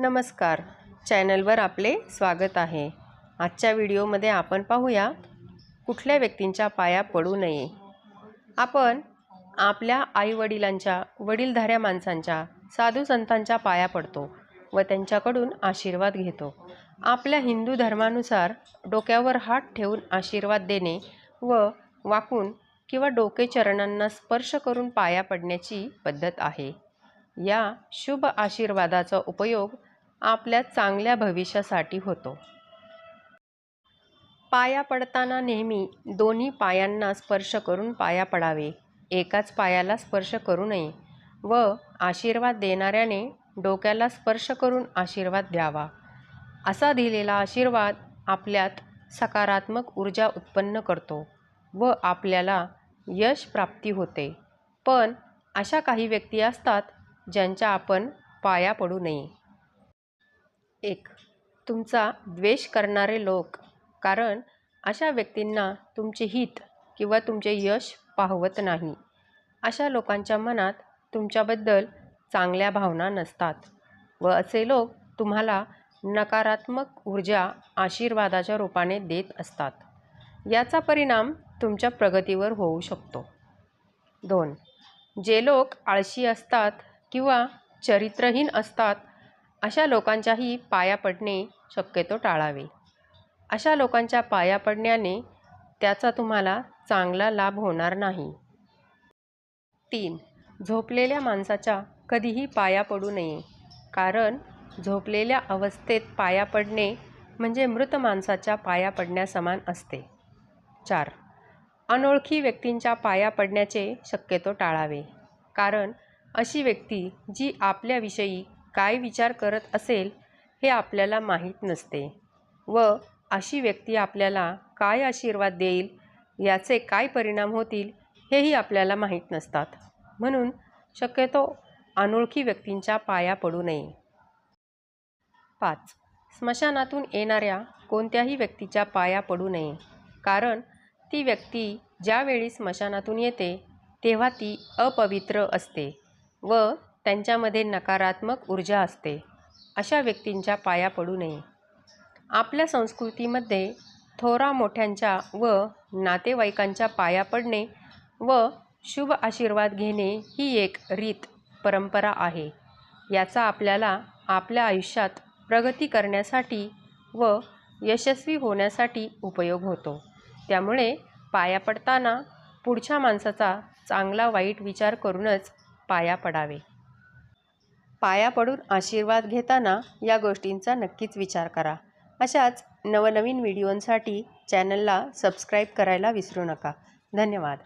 नमस्कार. चॅनलवर आपले स्वागत आहे. आजच्या व्हिडिओमध्ये आपण पाहूया कुठल्या व्यक्तींच्या पाया पडू नये. आपण आपल्या आईवडिलांच्या वडीलधाऱ्या माणसांच्या साधू संतांच्या पाया पडतो व त्यांच्याकडून आशीर्वाद घेतो. आपल्या हिंदू धर्मानुसार डोक्यावर हात ठेवून आशीर्वाद देणे व वाकून किंवा डोके चरणांना स्पर्श करून पाया पडण्याची पद्धत आहे. या शुभ आशीर्वादाचा उपयोग आपल्या चांगल्या भविष्यासाठी होतो. पाया पडताना नेहमी दोन्ही पायांना स्पर्श करून पाया पडावे. एकाच पायाला स्पर्श करू नये व आशीर्वाद देणाऱ्याने डोक्याला स्पर्श करून आशीर्वाद द्यावा. असा दिलेला आशीर्वाद आपल्यात सकारात्मक ऊर्जा उत्पन्न करतो व आपल्याला यश प्राप्ती होते. पण अशा काही व्यक्ती असतात ज्यांच्या आपण पाया पडू नये. एक. तुमचा द्वेष करणारे लोक. कारण अशा व्यक्तींना तुमचे हित किंवा तुमचे यश पाहवत नाही. अशा लोकांच्या मनात तुमच्याबद्दल चांगल्या भावना नसतात. व असे लोक तुम्हाला नकारात्मक ऊर्जा आशीर्वादाच्या रूपाने देत असतात. याचा परिणाम तुमच्या प्रगतीवर होऊ शकतो. दोन. जे लोक आळशी असतात किंवा चरित्रहीन असतात अशा लोकांच्याही पाया पडणे शक्यतो टाळावे. अशा लोकांच्या पाया पडण्याने त्याचा तुम्हाला चांगला लाभ होणार नाही. तीन. झोपलेल्या माणसाच्या कधीही पाया पडू नये. कारण झोपलेल्या अवस्थेत पाया पडणे म्हणजे मृत माणसाच्या पाया पडण्यासमान असते. चार. अनोळखी व्यक्तींच्या पाया पडण्याचे शक्यतो टाळावे. कारण अशी व्यक्ती जी आपल्याविषयी काय विचार करत असेल हे आपल्याला माहीत नसते. व अशी व्यक्ती आपल्याला काय आशीर्वाद देईल याचे काय परिणाम होतील हेही आपल्याला माहीत नसतात. म्हणून शक्यतो अनोळखी व्यक्तींच्या पाया पडू नये. पाच. स्मशानातून येणाऱ्या कोणत्याही व्यक्तीच्या पाया पडू नये. कारण ती व्यक्ती ज्यावेळी स्मशानातून येते तेव्हा ती अपवित्र असते. व त्यांच्यामध्ये नकारात्मक ऊर्जा असते. अशा व्यक्तींच्या पाया पडू नये. आपल्या संस्कृतीमध्ये थोरा मोठ्यांच्या व नातेवाईकांच्या पाया पडणे व शुभ आशीर्वाद घेणे ही एक रीत परंपरा आहे. याचा आपल्याला आपल्या आयुष्यात प्रगती करण्यासाठी व यशस्वी होण्यासाठी उपयोग होतो. त्यामुळे पाया पडताना पुढच्या माणसाचा चांगला वाईट विचार करूनच पाया पडावे. पाया पडून आशीर्वाद घेताना या गोष्टींचा नक्कीच विचार करा. अशाच नवनवीन व्हिडिओंसाठी चॅनलला सबस्क्राईब करायला विसरू नका. धन्यवाद.